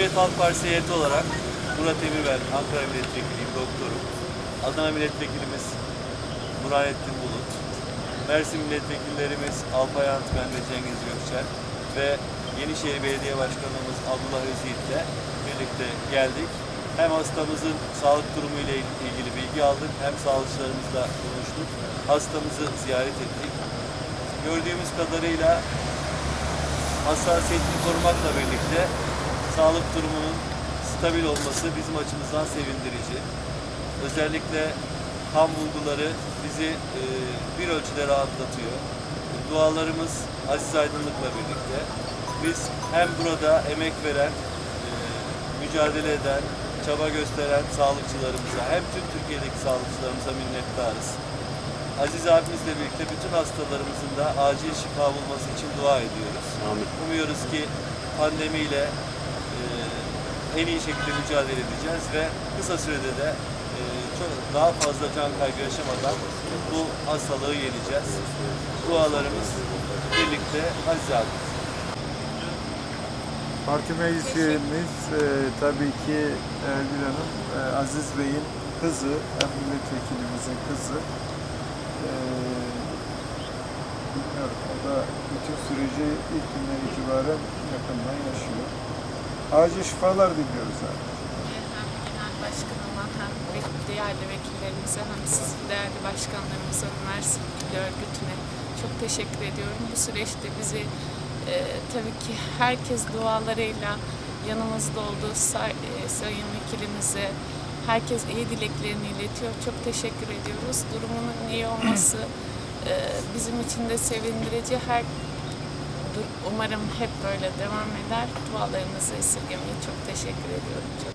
Cumhuriyet Halk Partisi heyeti olarak Murat Emirver, Ankara Milletvekiliyim, doktorum. Adana Milletvekilimiz Burhanettin Bulut. Mersin Milletvekillerimiz Alpay Antmen ve Cengiz Gökçer ve Yenişehir Belediye Başkanımız Abdullah Özyiğit'le birlikte geldik. Hem hastamızın sağlık durumu ile ilgili bilgi aldık, hem sağlıkçılarımızla konuştuk. Hastamızı ziyaret ettik. Gördüğümüz kadarıyla hassasiyetini korumakla birlikte sağlık durumunun stabil olması bizim açımızdan sevindirici. Özellikle kan bulguları bizi e, bir ölçüde rahatlatıyor. Dualarımız Aziz Aydınlık'la birlikte. Biz hem burada emek veren, e, mücadele eden, çaba gösteren sağlıkçılarımıza hem tüm Türkiye'deki sağlıkçılarımıza minnettarız. Aziz abimizle birlikte bütün hastalarımızın da acil şifa bulması için dua ediyoruz. Amin. Umuyoruz ki pandemiyle en iyi şekilde mücadele edeceğiz ve kısa sürede de e, çok daha fazla can kaybı yaşamadan bu hastalığı yeneceğiz. Dualarımız birlikte Aziz. Parti meclis üyemiz e, tabii ki Ergül Hanım e, Aziz Bey'in kızı, hem milletvekilimizin kızı. E, bilmiyorum, o da bütün süreci ilk günden itibaren yakından yaşıyor. Acil şifalar diliyoruz abi. hem genel başkanıma hem değerli vekillerimize hem siz değerli başkanlarımıza Mersin İl Örgütü'ne çok teşekkür ediyorum. Bu süreçte bizi e, tabii ki herkes dualarıyla yanımızda olduğu say, e, sayın vekilimize herkes iyi dileklerini iletiyor. Çok teşekkür ediyoruz. Durumunun iyi olması e, bizim için de sevindirici. Her dur- umarım hep böyle devam eder. Dualarınızı esirgemeyi çok teşekkür ediyorum. Çok